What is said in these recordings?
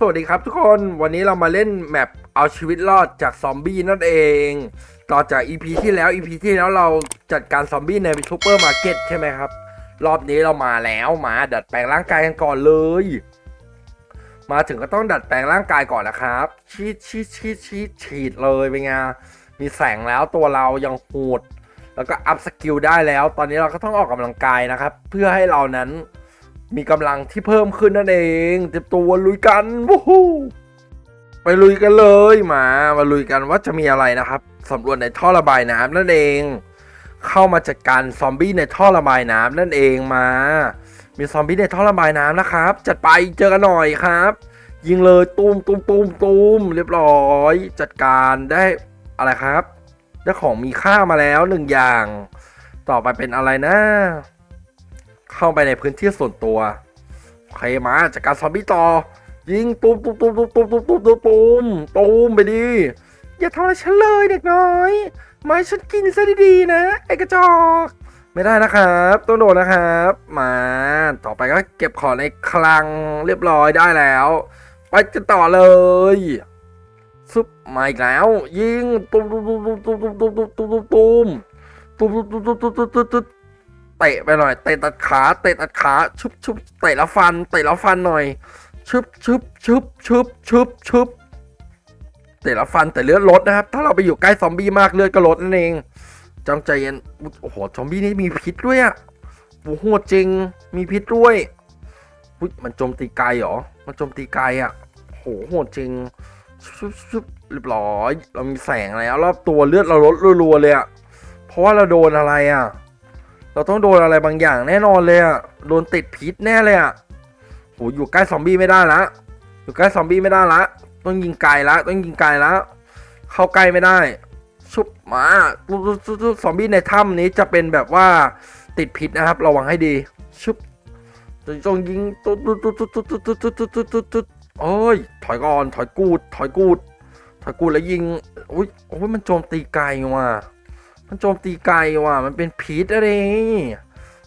สวัสดีครับทุกคนวันนี้เรามาเล่นแมปเอาชีวิตรอดจากซอมบี้นั่นเอง ต่อจาก EP ที่แล้ว EP ที่แล้วเราจัดการซอมบี้ในซูเปอร์มาร์เก็ตใช่ไหมครับ รอบนี้เรามาแล้วมาดัดแปลงร่างกายกันก่อนเลย มาถึงก็ต้องดัดแปลงร่างกายก่อนนะครับ ชีดชีดชีดชีดฉีดเลยเป็นไงมีแสงแล้วตัวเรายังโหดแล้วก็อัพสกิลได้แล้ว ตอนนี้เราก็ต้องออกกำลังกายนะครับ เพื่อให้เรานั้น มีกำลังที่เพิ่มขึ้นนั่นเองเตรียมตัวลุยกันวู้ฮู้ไปลุยกันเลยมา มาลุยกันว่าจะมีอะไรนะครับสำรวจในท่อระบายน้ำนั่นเอง เข้ามาจัดการซอมบี้ในท่อระบายน้ำนั่นเองมา มีซอมบี้ในท่อระบายน้ำนะครับ จัดไปเจอกันหน่อยครับ ยิงเลยตูมตูมตูมตูมเรียบร้อย จัดการได้อะไรครับได้ของมีค่ามาแล้วหนึ่งอย่าง ต่อไปเป็นอะไรนะ เข้าไปในพื้นที่ส่วนตัวโอเคมาจากการซอมบี้ต่อ ยิงตูมตูมตูมตูมตูมตูมตูมตูมตูมตูมไปดิอย่าทำอะไรฉันเลยเด็กน้อยมาฉันกินซะดีๆนะ ไอ้กระจอก ไม่ได้นะครับต้องโดนนะครับ มาต่อไปก็เก็บของในคลังเรียบร้อยได้แล้ว ไปกันต่อเลยซุปมาอีกแล้ว ยิงตูมตูมตูมตูมตูมตูมตูมตูมตูมตูมตูมตูมตูมตูมตูมตูมตูมตูม เตะไปหน่อย เตะตัดขา เตะตัดขา ชุบชุบเตะล้วฟัน เตะล้วฟันหน่อย ชุบชุบชุบชุบชุบชุบเตะล้วฟันแต่เลือดลดนะครับ ถ้าเราไปอยู่ใกล้ซอมบี้มากเลือดก็ลดนั่นเองจงใจเย็น โอ้โห ซอมบี้นี่มีพิษด้วยอะโอ้โหโหดจริง มีพิษด้วยอุ๊ยมันโจมตีไกลเหรอ มันโจมตีไกลอะโหโหดจริงชุบชุบเรียบร้อย เรามีแสงแล้ว รอบตัวเลือดเราลดรัวๆเลยอะเพราะว่าเราโดนอะไรอะ เราต้องโดนอะไรบางอย่างแน่นอนเลยอะโดนติดพิษแน่เลยอะโหอยู่ใกล้ซอมบี้ไม่ได้ละ อยู่ใกล้ซอมบี้ไม่ได้ละ ต้องยิงไกลละ ต้องยิงไกลละ เข้าใกล้ไม่ได้ ชุบมาซอมบี้ในถ้ำนี้จะเป็นแบบว่าติดพิษนะครับ ระวังให้ดี ชุบต้องยิงตุ๊บตุ๊บตุ๊บตุ๊บตุ๊บตุ๊บตุ๊บตุ๊บตุ๊บตุ๊บตุ๊บโอ้ย ถอยก่อน ถอยกูด ถอยกูด ถอยกูดแล้วยิง อุ้ยโอ้ยมันโจมตีไกลว่ะ มันโจมตีไกลว่ะ มันเป็นพิษอะไร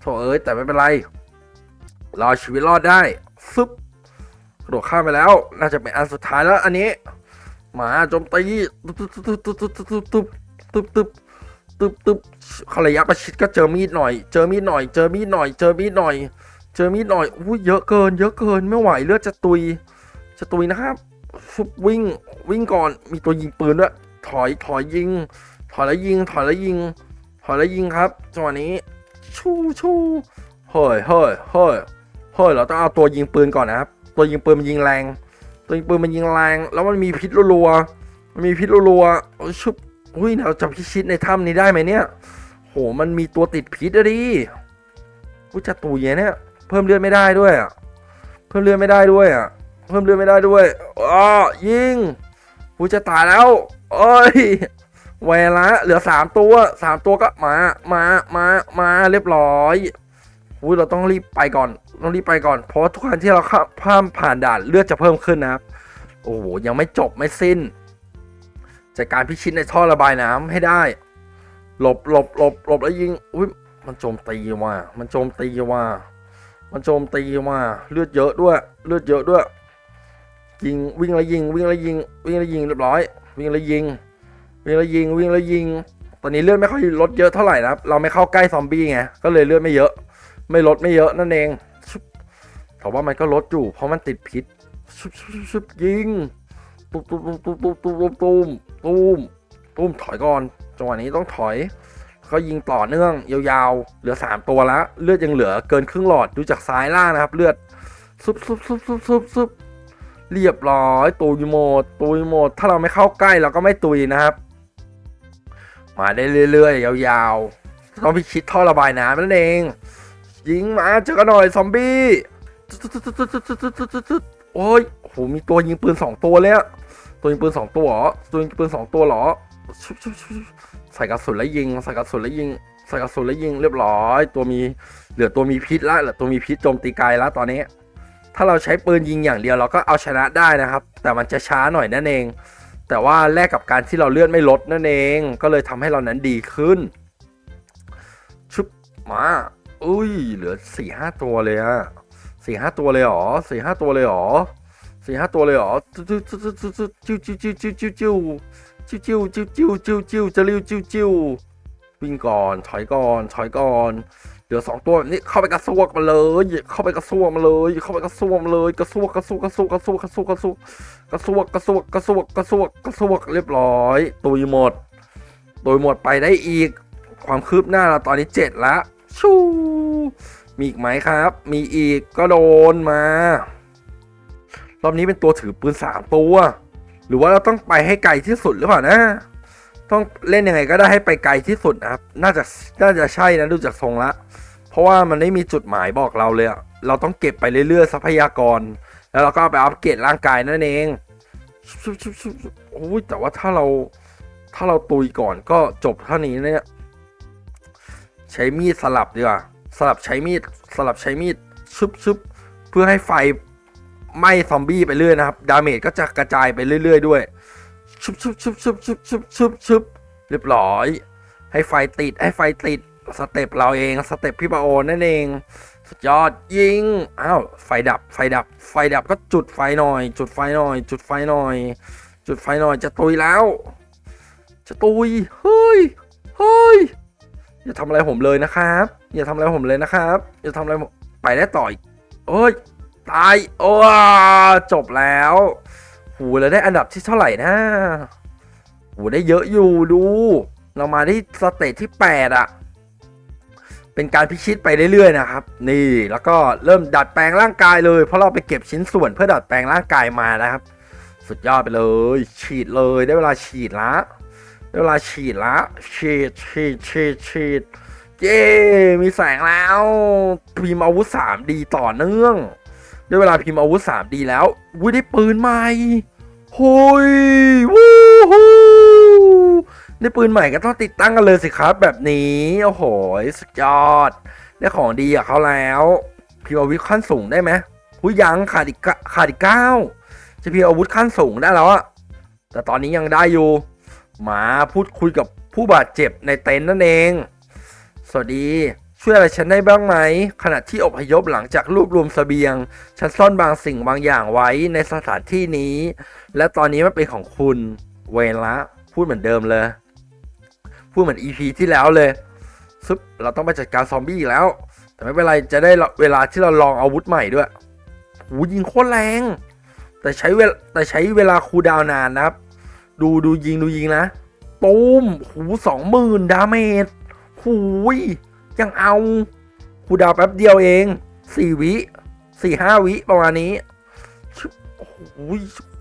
โถเอ้ยแต่ไม่เป็นไร เราเอชีวิตรอดได้ฟึบกระโดดข้ามไปแล้ว น่าจะเป็นอันสุดท้ายแล้วอันนี้ มาโจมตีตึ๊บตึ๊บตึ๊บตึ๊บตึ๊บตึ๊บตึ๊บตึ๊บตึ๊บตึ๊บตึ๊บเขาระยะประชิดก็เจอมีดหน่อย เจอมีดหน่อย เจอมีดหน่อย เจอมีดหน่อย เจอมีดหน่อยอุ้ยเยอะเกิน เยอะเกินไม่ไหวเลือดจะตุย จะตุยนะครับฟึบวิ่งวิ่งก่อนมีตัวยิงปืนด้วยถอยถอยยิง ถอยแล้วยิง ถอยแล้วยิง ถอยแล้วยิงครับจังหวะนี้ ชูชูเฮ้ยเฮ้ยเฮ้ยเฮ้ยเราต้องเอาตัวยิงปืนก่อนนะครับ ตัวยิงปืนมันยิงแรง ตัวยิงปืนมันยิงแรง แล้วมันมีพิษรัวๆมันมีพิษรัวๆโอ้ยชุบอุ้ยเราจะพิชิตในถ้ำนี้ได้ไหมเนี่ย โห มันมีตัวติดพิษอะดิอุ้ยจะตุยเนี่ย เพิ่มเลือดไม่ได้ด้วยอะเพิ่มเลือดไม่ได้ด้วยอะเพิ่มเลือดไม่ได้ด้วยอ้อยิงอุ้ยจะตายแล้ว โอ้ย เวลาเหลือสามตัวสามตัวก็มามามามาเรียบร้อยอุ้ยเราต้องรีบไปก่อน ต้องรีบไปก่อน เพราะทุกครั้งที่เราข้ามผ่านด่านเลือดจะเพิ่มขึ้นนะครับ โอ้โหยังไม่จบไม่สิ้นจากการพิชิตในท่อระบายน้ำให้ได้ หลบหลบหลบหลบแล้วยิงอุ้ยมันโจมตีว่ะมันโจมตีว่ะมันโจมตีว่ะเลือดเยอะด้วย เลือดเยอะด้วยยิงวิ่งแล้วยิง วิ่งแล้วยิง วิ่งแล้วยิงเรียบร้อย วิ่งแล้วยิง วิ่งแล้วยิงวิ่งแล้วยิง ตอนนี้เลือดไม่ค่อยลดเยอะเท่าไหร่นะครับ เราไม่เข้าใกล้ซอมบี้ไง ก็เลยเลือดไม่เยอะ ไม่ลดไม่เยอะนั่นเอง แต่ว่ามันก็ลดอยู่ เพราะมันติดพิษชุบชุบชุบชุบยิงตุ้มตุ้มตุ้มตุ้มตุ้มตุ้มตุ้มตุ้มตุ้มถอยก่อน จังหวะนี้ต้องถอย ก็ยิงต่อเนื่องยาวๆ เหลือสามตัวแล้ว เลือดยังเหลือเกินครึ่งหลอด ดูจากซ้ายล่างนะครับ เลือดซุบซุบซุบซุบซุบซุบเรียบร้อยตุยหมดตุยหมด ถ้าเราไม่เข้าใกล้เราก็ไม่ตุยนะครับ มาได้เรื่อยๆ ยาวๆ ต้องพิชิตท่อระบายน้ำนั่นเอง ยิงมาเจอกันหน่อยซอมบี้ โอ้ยโหมีตัวยิงปืนสองตัวเลยอะตัวยิงปืนสองตัวเหรอ ตัวยิงปืนสองตัวเหรอ ใส่กระสุนแล้วยิง ใส่กระสุนแล้วยิง ใส่กระสุนแล้วยิงเรียบร้อย ตัวมี เหลือตัวมีพิษละเหลือตัวมีพิษโจมตีไกลแล้วตอนนี้ ถ้าเราใช้ปืนยิงอย่างเดียวเราก็เอาชนะได้นะครับ แต่มันจะช้าหน่อยนั่นเอง แต่ว่าแลกกับการที่เราเลือดไม่ลดนั่นเอง ก็เลยทำให้เรานั้นดีขึ้น ชุบมาอุ้ย เหลือสี่ห้าตัวเลยอะสี่ห้าตัวเลยหรอสี่ห้าตัวเลยหรอสี่ห้าตัวเลยหรอจิ้วจิ้วจิ้วจิ้วจิ้วจิ้วจิ้วจิ้วจิ้วจิ้วจิ้วจิ้วจิ้วจะริ้วจิ้วจิ้ววิ่งก่อนถอยก่อนถอยก่อนเห ลือสองตัวแบบนี้เข้าไปกระซวกมาเลย เข้าไปกระซวกมาเลย เข้าไปกระซวกมาเลยกระซวกกระซวกกระซวกกระซวกกระซวกกระซวกกระซวกกระซวกกระซวกกระซวกกระซวกเรียบร้อยตุยหมดตุยหมดไปได้อีก ความคืบหน้าเราตอนนี้เจ็ดละชูมีอีกไหมครับ มีอีกก็โดนมา รอบนี้เป็นตัวถือปืนสามตัว หรือว่าเราต้องไปให้ไกลที่สุดหรือเปล่านะต้องเล่นยังไงก็ได้ให้ไปไกลที่สุดนะครับ น่าจะน่าจะใช่นะดูจากทรงละ เพราะว่ามันไม่มีจุดหมายบอกเราเลยเราต้องเก็บไปเรื่อยๆทรัพยากร แล้วเราก็าไปอัปเกรดร่างกายนั่นเองโอ้ยแต่ว่าถ้าเราถ้าเราตุยก่อนก็จบเท่านี้เนี่ย ใช้มีดสลับดีกว่าสลับใช้มีดสลับใช้มีดชุบๆเพื่อให้ไฟไหม้ซอมบี้ไปเรื่อยนะครับ ดาเมจก็จะกระจายไปเรื่อย ๆ ด้วยชุบๆชึบชึบชึบชึบชึบชึบเรียบร้อย ให้ไฟติดให้ไฟติด สเต็ปเราเองสเต็ปพี่ปาโอนั่นเอง สุดยอดยิงอ้าวไฟดับไฟดับ ไฟดับก็จุดไฟหน่อย จุดไฟหน่อย จุดไฟหน่อย จุดไฟหน่อยจะตุยแล้ว จะตุยเฮ้ยเฮ้ยอย่าทำอะไรผมเลยนะครับ อย่าทำอะไรผมเลยนะครับอย่าทำอะไรผมไปได้ต่อยโอ้ยตายโอ้จบแล้วหูเราได้อันดับที่เท่าไหร่นะหูได้เยอะอยู่ดู เรามาที่สเตจที่ 8อะ เป็นการพิชิตไปเรื่อยๆนะครับ นี่แล้วก็เริ่มดัดแปลงร่างกายเลย เพราะเราไปเก็บชิ้นส่วนเพื่อดัดแปลงร่างกายมานะครับ สุดยอดไปเลย ฉีดเลยได้เวลาฉีดละได้เวลาฉีดละฉีดฉีดฉีดฉีดเย้มีแสงแล้วพิมพ์อาวุธ 3D ต่อเนื่องได้เวลาพิมพ์อาวุธ 3D แล้ววุ้ยได้ปืนใหม่โฮ้ยวู้ฮู้ ได้ปืนใหม่ก็ต้องติดตั้งกันเลยสิครับแบบนี้ โอ้โหสุดยอด ได้ของดีกับเขาแล้วพิมพ์อาวุธขั้นสูงได้ไหมหุยยังขาดอีกขาดอีกเก้าจะพิมพ์อาวุธขั้นสูงได้แล้วอะแต่ตอนนี้ยังได้อยู่ มาพูดคุยกับผู้บาดเจ็บในเต็นท์นั่นเอง สวัสดีช่วยอะไรฉันได้บ้างไหม ขณะที่อพยพหลังจากรวบรวมเสบียง ฉันซ่อนบางสิ่งบางอย่างไว้ในสถานที่นี้ และตอนนี้มันเป็นของคุณ เวละพูดเหมือนเดิมเลย พูดเหมือน EP ที่แล้วเลยซึบเราต้องไปจัดการซอมบี้อีกแล้ว แต่ไม่เป็นไรจะได้เวลาที่เราลองอาวุธใหม่ด้วยหูยิงโคตรแรง แต่ใช้เวลาแต่ใช้เวลาคูดาวนานนะครับ ดูดูยิงดูยิงนะตูมหูสองหมื่นดาเมจหูยยังเอาคูดาวแป๊บเดียวเองสี่วิสี่ห้าวิประมาณนี้ชุบโอ้โห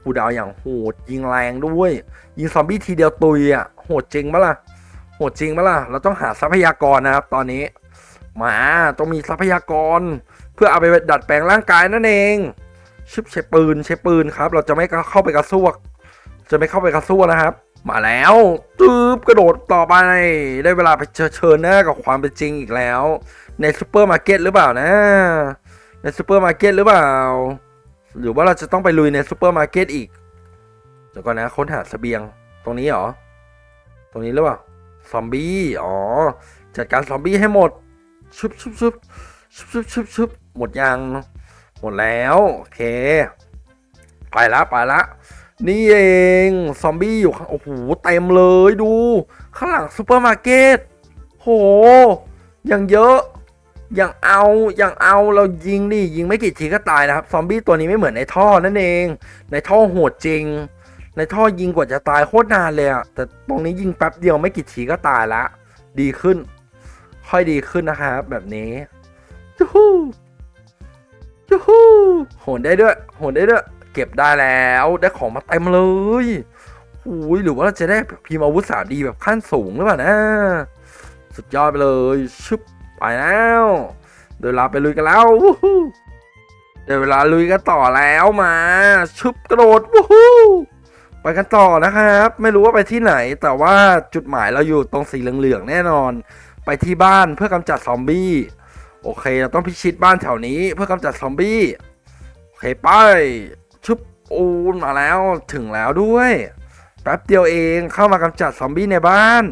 ครูดาวอย่างโหดยิงแรงด้วย ยิงซอมบี้ทีเดียวตุยอะโหดจริงปะล่ะ โหดจริงปะล่ะ เราต้องหาทรัพยากรนะครับ ตอนนี้ มาต้องมีทรัพยากร เพื่อเอาไปดัดแปลงร่างกายนั่นเอง ชิบใช้ปืนใช้ปืนครับ เราจะไม่เข้าไปกระซวก จะไม่เข้าไปกระซวกนะครับ มาแล้วตืบกระโดดต่อไปได้เวลาไปเชิญหน้ากับความเป็นจริงอีกแล้ว ในซูเปอร์มาร์เก็ตหรือเปล่านะ ในซูเปอร์มาร์เก็ตหรือเปล่า หรือว่าเราจะต้องไปลุยในซูเปอร์มาร์เก็ตอีกเดี๋ยวก่อนนะค้นหาเสบียงตรงนี้เหรอ ตรงนี้หรือเปล่า ซอมบี้ อ๋อ จัดการซอมบี้ให้หมด ชุบชุบชุบชุบชุบชุบชุบหมดยัง หมดแล้ว โอเค ไปละไปละ นี่เอง ซอมบี้อยู่ข้างโอ้โห เต็มเลยดู ข้างหลังซูเปอร์มาร์เก็ต โหย่างเยอะอย่างเอาอย่างเอา เรายิงนี่ยิงไม่กี่ทีก็ตายนะครับ ซอมบี้ตัวนี้ไม่เหมือนในท่อนั่นเอง ในท่อโหดจริง ในท่อยิงกว่าจะตายโคตรนานเลยอะแต่ตรงนี้ยิงแป๊บเดียวไม่กี่ทีก็ตายละ ดีขึ้น ค่อยดีขึ้นนะครับแบบนี้จูฮูจูฮูโหนได้ด้วยโหนได้ด้วย เก็บได้แล้วได้ของมาเต็มเลยหูยหรือว่าเราจะได้พิมพ์อาวุธ 3D แบบขั้นสูงหรือเปล่านะ สุดยอดไปเลยชึบไปแล้วเดี๋ยวเราไปลุยกันแล้วเดี๋ยวเวลาลุยกันต่อแล้วมา ชึบกระโดดวู้ฮู้ ไปกันต่อนะครับ ไม่รู้ว่าไปที่ไหน แต่ว่าจุดหมายเราอยู่ตรงสีเหลืองๆแน่นอน ไปที่บ้านเพื่อกำจัดซอมบี้ โอเค เราต้องพิชิตบ้านแถวนี้เพื่อกำจัดซอมบี้โอเคไปชุบอูนมาแล้วถึงแล้วด้วยแป๊บเดียวเองเข้ามากำจัดซอมบี้ในบ้าน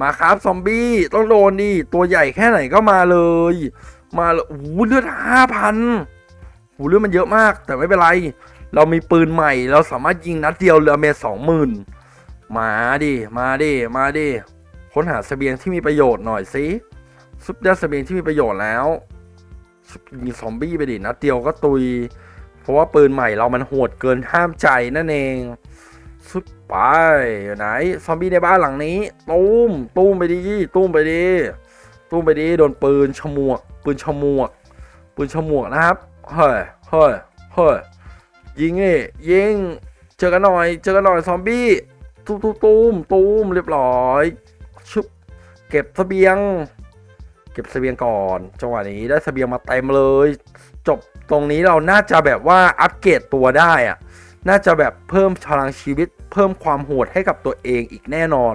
มาครับซอมบี้ต้องโดนดิตัวใหญ่แค่ไหนก็มาเลย มาเลยโอ้เลือดห้าพันโหหูเรื่องมันเยอะมาก แต่ไม่เป็นไร เรามีปืนใหม่ เราสามารถยิงนัดเดียวเรือเมสองหมื่นมาดิ มาดิ มาดิ ค้นหาเสบียงที่มีประโยชน์หน่อยสิซุปได้เสบียงที่มีประโยชน์แล้วยิงซอมบี้ไปดินัดเดียวก็ตุย เพราะว่าปืนใหม่เรามันโหดเกินห้ามใจนั่นเองซุปไปไหนซอมบี้ในบ้านหลังนี้ตุ้มตุ้มไปดิตุ้มไปดิตุ้มไปดิโดนปืนฉมวก ปืนฉมวก ปืนฉมวกนะครับ เฮ้ยเฮ้ยเฮ้ย ยิงนี่ยิงเจอกันหน่อยเจอกันหน่อยซอมบี้ตุ้มตุ้มตุ้มตุ้มเรียบร้อยชุบเก็บเสบียง เก็บเสบียงก่อนจังหวะนี้ได้เสบียงมาเต็มเลย จบตรงนี้เราน่าจะแบบว่าอัปเกรดตัวได้อะน่าจะแบบเพิ่มพลังชีวิต เพิ่มความโหดให้กับตัวเองอีกแน่นอน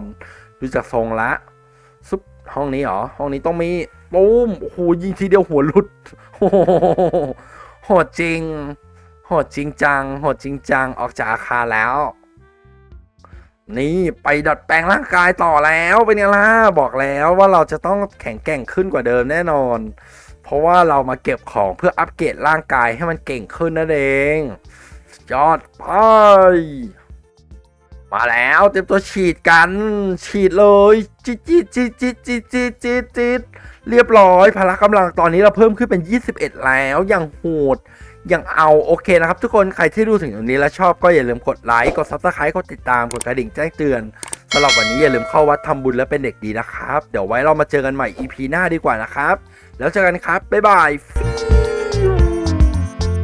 ดูจากทรงละซุปห้องนี้เหรอห้องนี้ต้องมีปุ้มโอ้โหยิงทีเดียวหัวหลุดโหดจริง โหดจริงจัง โหดจริงจัง ออกจากอาคารแล้ว นี่ไปดัดแปลงร่างกายต่อแล้วเป็นไงล่ะ บอกแล้วว่าเราจะต้องแข็งแกร่งขึ้นกว่าเดิมแน่นอน เพราะว่าเรามาเก็บของเพื่ออัปเกรดร่างกายให้มันเก่งขึ้นนั่นเองยอดไป มาแล้วเตรียมตัวฉีดกัน ฉีดเลยจิดจิดจิดจิดจิดจิดจิดจิดเรียบร้อยพละกำลังตอนนี้เราเพิ่มขึ้นเป็น 21 แล้วอย่างโหด ยังเอาโอเคนะครับทุกคนใครที่ดูถึงตรงนี้แล้วชอบก็อย่าลืมกดไลค์กด subscribe กดติดตามกดกระดิ่งแจ้งเตือนสำหรับวันนี้อย่าลืมเข้าวัดทำบุญและเป็นเด็กดีนะครับ เดี๋ยวไว้เรามาเจอกันใหม่ EP หน้าดีกว่านะครับ แล้วเจอกันครับบ๊ายบาย